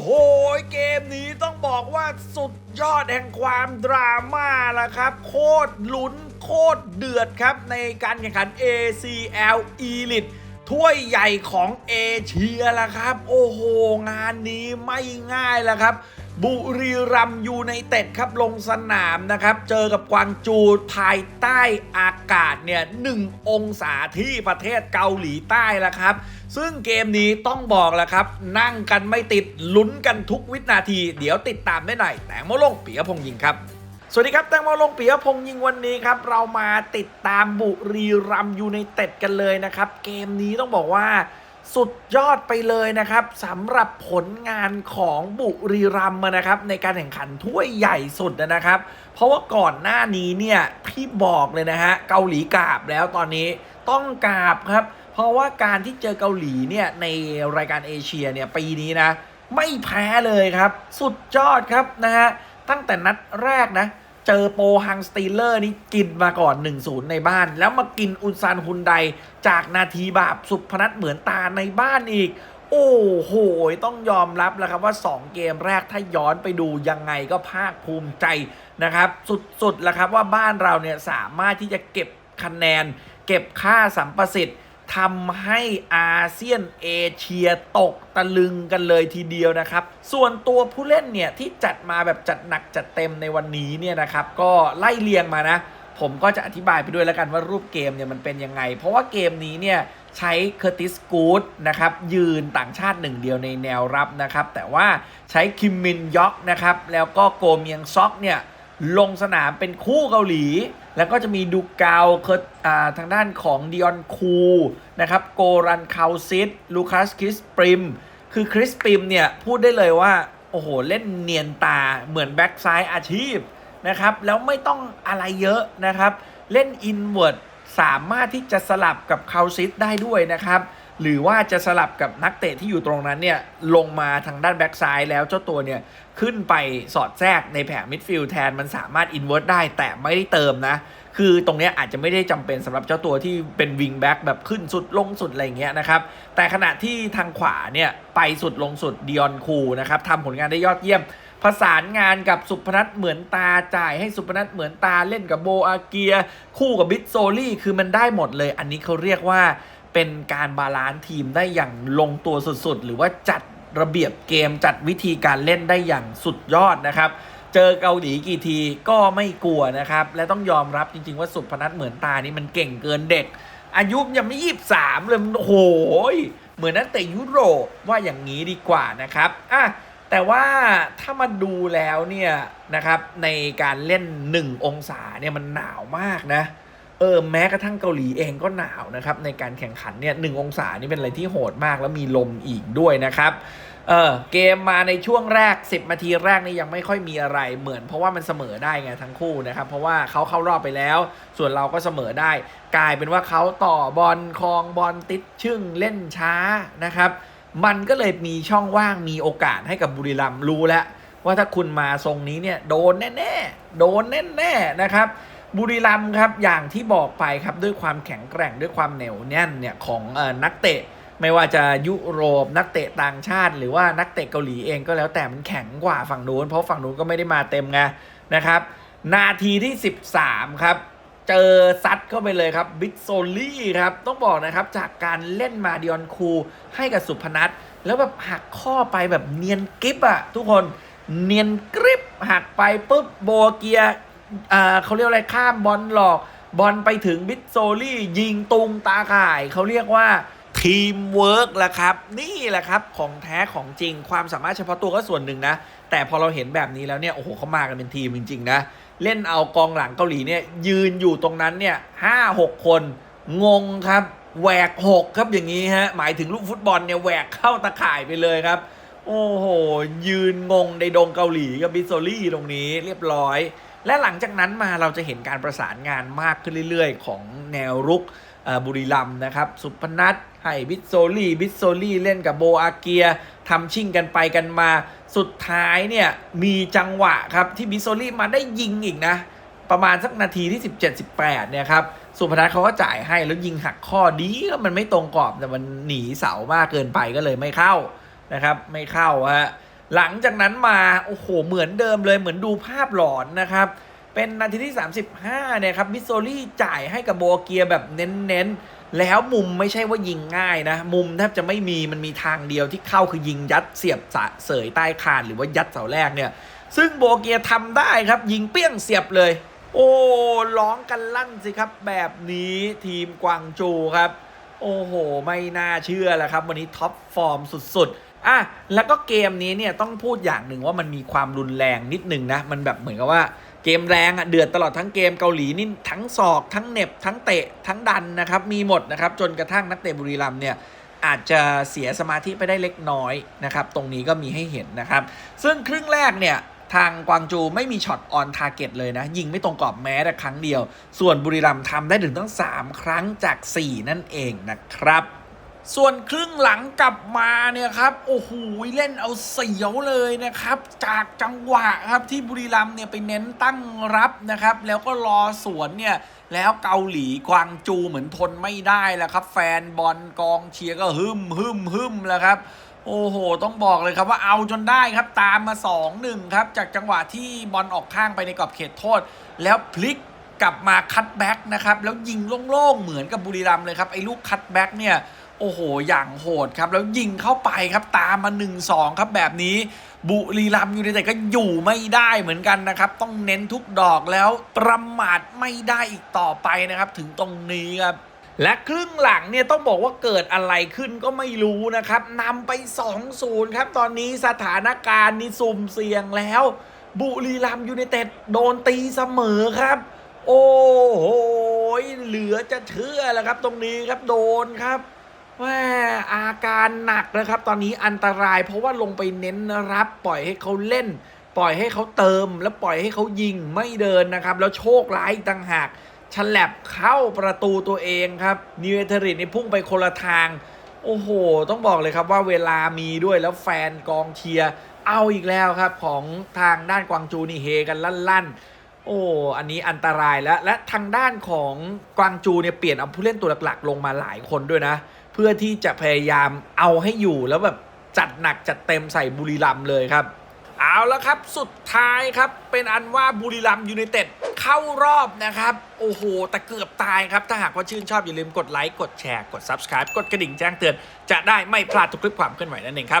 โห เกมนี้ต้องบอกว่าสุดยอดแห่งความดราม่าละครับ โคตรลุ้น โคตรเดือดครับ ในการแข่งขัน ACL Elite ถ้วยใหญ่ของเอเชียละครับ โอ้โห งานนี้ไม่ง่ายละครับ บุรีรัมยูไนเต็ดครับลงสนามนะครับ เจอกับกวางจูภายใต้อากาศเนี่ยหนึ่งองศาที่ประเทศเกาหลีใต้ละครับ ซึ่งเกมนี้ต้องบอกแล้วครับ นั่งกันไม่ติดลุ้นกันทุกวินาที เดี๋ยวติดตามได้หน่อยแต่โมลงปียพงยิงครับสวัสดีครับแตงโมลงปียพงยิงวันนี้ครับ เรามาติดตามบุรีรัมย์ยูไนเต็ดกันเลยนะครับ เกมนี้ต้องบอกว่า สุดยอดไปเลยนะครับสำหรับผลงานของบุรีรัมย์นะครับ ในการแข่งขันถ้วยใหญ่สุดนะครับ เพราะว่าก่อนหน้านี้เนี่ยพี่บอกเลยนะฮะเกาหลีกราบแล้วตอนนี้ต้องกราบครับ เพราะว่าการที่เจอเกาหลีเนี่ยในรายการเอเชียเนี่ยปีนี้นะ ไม่แพ้เลยครับ สุดยอดครับนะฮะตั้งแต่นัดแรกนะ เจอโปฮังสตีลเลอร์นี่กินมาก่อน 1-0 ในบ้าน แล้วมากินอุนซานฮุนไดจากนาทีบาปสุพนัทเหมือนตาในบ้านอีก โอ้โห ต้องยอมรับแล้วครับว่า 2 เกมแรกถ้าย้อนไปดูยังไงก็ภาคภูมิใจนะครับ สุดๆแล้วครับว่าบ้านเราเนี่ยสามารถที่จะเก็บคะแนน เก็บค่าสัมประสิทธิ์ ทำให้อาเซียนเอเชียตกตะลึงกันเลยทีเดียวนะครับ ส่วนตัวผู้เล่นเนี่ยที่จัดมาแบบจัดหนักจัดเต็มในวันนี้เนี่ยนะครับ ก็ไล่เรียงมานะ ผมก็จะอธิบายไปด้วยแล้วกันว่ารูปเกมเนี่ยมันเป็นยังไง เพราะว่าเกมนี้เนี่ยใช้เคอร์ติสกูดนะครับยืนต่างชาติหนึ่งเดียวในแนวรับนะครับ แต่ว่าใช้คิมมินยอกนะครับแล้วก็โกเมียงซอกเนี่ย ลงสนามเป็นคู่เกาหลี แล้วก็จะมีดูกาวเคิร์ตอ่าทางด้านของดิออนคูนะครับโกรันคาวซิตลูคัสคริสปริม คือคริสปริมเนี่ย พูดได้เลยว่า โอ้โห เล่นเนียนตาเหมือนแบ็กซ้ายอาชีพนะครับ แล้วไม่ต้องอะไรเยอะนะครับ เล่นอินเวิร์ดสามารถที่จะสลับกับคาวซิตได้ด้วยนะครับ หรือว่าจะสลับกับนักเตะที่อยู่ตรงนั้นเนี่ยลงมาทางด้านแบ็กซ้ายแล้วเจ้าตัวเนี่ยขึ้นไปสอดแทรกในแผงมิดฟิลด์แทนมันสามารถอินเวิร์ดได้แต่ไม่ได้เติมนะ คือตรงนี้อาจจะไม่ได้จำเป็นสำหรับเจ้าตัวที่เป็นวิงแบ็กแบบขึ้นสุดลงสุดอะไรเงี้ยนะครับ แต่ขณะที่ทางขวาเนี่ยไปสุดลงสุดดิออนคูนะครับทำผลงานได้ยอดเยี่ยมประสานงานกับสุพนัทเหมือนตาจ่ายให้สุพนัทเหมือนตาเล่นกับโบอาเกีย คู่กับบิทโซลี่คือมันได้หมดเลย อันนี้เขาเรียกว่า เป็นการบาลานซ์ทีมได้อย่างลงตัวสุดๆ หรือว่าจัดระเบียบเกมจัดวิธีการเล่นได้อย่างสุดยอดนะครับ เจอเกาหลีกี่ทีก็ไม่กลัวนะครับ และต้องยอมรับจริง ๆ ว่าสุพนัทเหมือนตานี่มันเก่งเกินเด็ก อายุยังไม่ยี่สามเลยโอ้โหยเหมือนนักเตะยุโรปว่าอย่างนี้ดีกว่านะครับอะแต่ว่าถ้ามาดูแล้วเนี่ยนะครับในการเล่น 1 องศาเนี่ยมันหนาวมากนะ เออแม้กระทั่งเกาหลีเองก็หนาวนะครับในการแข่งขันเนี่ยหองศานี่เป็นอะไรที่โหดมากแล้วมีลมอีกด้วยนะครับเออเกมมาในช่วงแรก 10นาทีแรกนี่ยังไม่ค่อยมีอะไรเหมือน เพราะว่ามันเสมอได้ไงทั้งคู่นะครับ เพราะว่าเขาเข้ารอบไปแล้ว ส่วนเราก็เสมอได้ กลายเป็นว่าเขาต่อบอลคลองบอลติดชึ่งเล่นช้านะครับ มันก็เลยมีช่องว่างมีโอกาสให้กับบุรีรัมย์รู้แล้วว่าถ้าคุณมาทรงนี้เนี่ยโดนแน่ๆโดนแน่ๆนะครับ บุรีรัมย์ครับอย่างที่บอกไปครับด้วยความแข็งแกร่งด้วยความเหนียวแน่นเนี่ยของอนักเตะ ไม่ว่าจะยุโรปนักเตะต่างชาติ หรือว่านักเตะเกาหลีเองก็แล้วแต่มันแข็งกว่าฝั่งนู้นเพราะฝั่งนู้นก็ไม่ได้มาเต็มไงนะครับ นาทีที่ 13 ครับ เจอซัดเข้าไปเลยครับบิทโซลี่ครับต้องบอกนะครับจากการเล่นมาดิออนคูให้กับสุพนัทแล้วแบบหักข้อไปแบบเนียนกริปอะทุกคนเนียนกริปหักไปปุ๊บโบเกีย อ่าเขาเรียกอะไรข้ามบอลหลอก บอลไปถึงบิทโซลี่ ยิงตุงตาข่าย เขาเรียกว่าทีมเวิร์กแหละครับ นี่แหละครับของแท้ของจริงความสามารถเฉพาะตัวก็ส่วนหนึ่งนะ แต่พอเราเห็นแบบนี้แล้วเนี่ย โอ้โหเขามากันเป็นทีมจริง ๆ นะ เล่นเอากองหลังเกาหลีเนี่ย ยืนอยู่ตรงนั้นเนี่ยห้าหกคน งงครับแหวกหกครับอย่างนี้ฮะ หมายถึงลูกฟุตบอลเนี่ยแหวกเข้าตาข่ายไปเลยครับ โอ้โห ยืนงงในดงเกาหลีกับบิทโซลี่ตรงนี้เรียบร้อย และหลังจากนั้นมาเราจะเห็นการประสานงานมากขึ้นเรื่อยๆ ของแนวรุกบุรีรัมนะครับ สุพนัทให้บิทโซลี่บิทโซลี่เล่นกับโบอาเกียทำชิ่งกันไปกันมา สุดท้ายเนี่ยมีจังหวะครับที่บิทโซลี่มาได้ยิงอีกนะ ประมาณสักนาทีที่ 17-18เนี่ยครับสุพนัทเขาก็จ่ายให้แล้วยิงหักข้อดีก็มันไม่ตรงกรอบแต่มันหนีเสามากเกินไปก็เลยไม่เข้านะครับ ไม่เข้าฮะ หลังจากนั้นมา โอ้โห เหมือนเดิมเลยเหมือนดูภาพหลอนนะครับ เป็นนาทีที่ 35 เนี่ยครับมิโซรี่จ่ายให้กับโบเกียแบบเน้นๆ แล้วมุมไม่ใช่ว่ายิงง่ายนะ มุมแทบจะไม่มีมันมีทางเดียวที่เข้าคือยิงยัดเสียบสะเสยใต้คานหรือว่ายัดเสาแรกเนี่ย ซึ่งโบเกียทำได้ครับ ยิงเปี้ยงเสียบเลย โอ้ร้องกันลั่นสิครับ แบบนี้ทีมกวางโจครับ โอ้โห ไม่น่าเชื่อแหละครับ วันนี้ท็อปฟอร์มสุดๆ อะแล้วก็เกมนี้เนี่ยต้องพูดอย่างหนึ่งว่ามันมีความรุนแรงนิดนึงนะ มันแบบเหมือนกับว่าเกมแรงอะเดือดตลอดทั้งเกมเกาหลีนี่ทั้งศอกทั้งเน็บทั้งเตะทั้งดันนะครับมีหมดนะครับจนกระทั่งนักเตะบุรีรัมเนี่ยอาจจะเสียสมาธิไปได้เล็กน้อยนะครับตรงนี้ก็มีให้เห็นนะครับ ซึ่งครึ่งแรกเนี่ยทางกวางจวไม่มีช็อตออนทาร์เก็ตเลยนะ ยิงไม่ตรงกรอบแม้แต่ครั้งเดียว ส่วนบุรีรัมย์ทำได้ถึงตั้ง 3 ครั้งจาก 4 นั่นเองนะครับ ส่วนครึ่งหลังกลับมาเนี่ยครับโอ้โหเล่นเอาเสียวเลยนะครับ จากจังหวะครับที่บุรีรัมเนี่ยไปเน้นตั้งรับนะครับ แล้วก็รอสวนเนี่ยแล้วเกาหลีกวางจูเหมือนทนไม่ได้แล้วครับ แฟนบอลกองเชียร์ก็ฮึมฮึมฮึมแล้วครับโอ้โห ต้องบอกเลยครับว่าเอาจนได้ครับตามมา 2-1 ครับ จากจังหวะที่บอลออกข้างไปในกรอบเขตโทษ แล้วพลิกกลับมาคัตแบ็กนะครับ แล้วยิงโล่งๆ เหมือนกับบุรีรัมเลยครับ ไอ้ลูกคัตแบ็กเนี่ย โอ้โห อย่างโหดครับ แล้วยิงเข้าไปครับตามมา 1-2 ครับแบบนี้บุรีรัมย์ยูไนเต็ดก็อยู่ไม่ได้เหมือนกันนะครับ ต้องเน้นทุกดอกแล้วประมาทไม่ได้อีกต่อไปนะครับ ถึงตรงนี้ครับและครึ่งหลังเนี่ยต้องบอกว่าเกิดอะไรขึ้นก็ไม่รู้นะครับนำไป2-0ครับ ตอนนี้สถานการณ์นี่สุ่มเสี่ยงแล้ว บุรีรัมย์ยูไนเต็ดโดนตีเสมอครับ โอ้โหเหลือจะเชื่อแล้วครับ ตรงนี้ครับโดนครับ แม่อาการหนักนะครับ ตอนนี้อันตราย เพราะว่าลงไปเน้นรับ ปล่อยให้เขาเล่น ปล่อยให้เขาเติม แล้วปล่อยให้เขายิงไม่เดินนะครับ แล้วโชคร้ายต่างหากฉลับเข้าประตูตัวเองครับนิวเอเทริตนี่พุ่งไปคนละทาง โอ้โห ต้องบอกเลยครับว่าเวลามีด้วยแล้วแฟนกองเชียร์เอาอีกแล้วครับ ของทางด้านกวางจูนี่เฮกันลั่นๆ โอ้อันนี้อันตรายแล้วและทางด้านของกวางจูเนี่ยเปลี่ยนเอาผู้เล่นตัวหลักๆ ลงมาหลายคนด้วยนะ เพื่อที่จะพยายามเอาให้อยู่แล้วแบบจัดหนักจัดเต็มใส่บุรีรัมเลยครับ เอาละครับสุดท้ายครับเป็นอันว่าบุรีรัมย์ยูไนเต็ดเข้ารอบนะครับ โอ้โห แต่เกือบตายครับ ถ้าหากว่าชื่นชอบอย่าลืมกดไลค์ กดแชร์ กด Subscribe กดกระดิ่งแจ้งเตือน จะได้ไม่พลาดทุกคลิปความเคลื่อนไหวนั่นเองครับ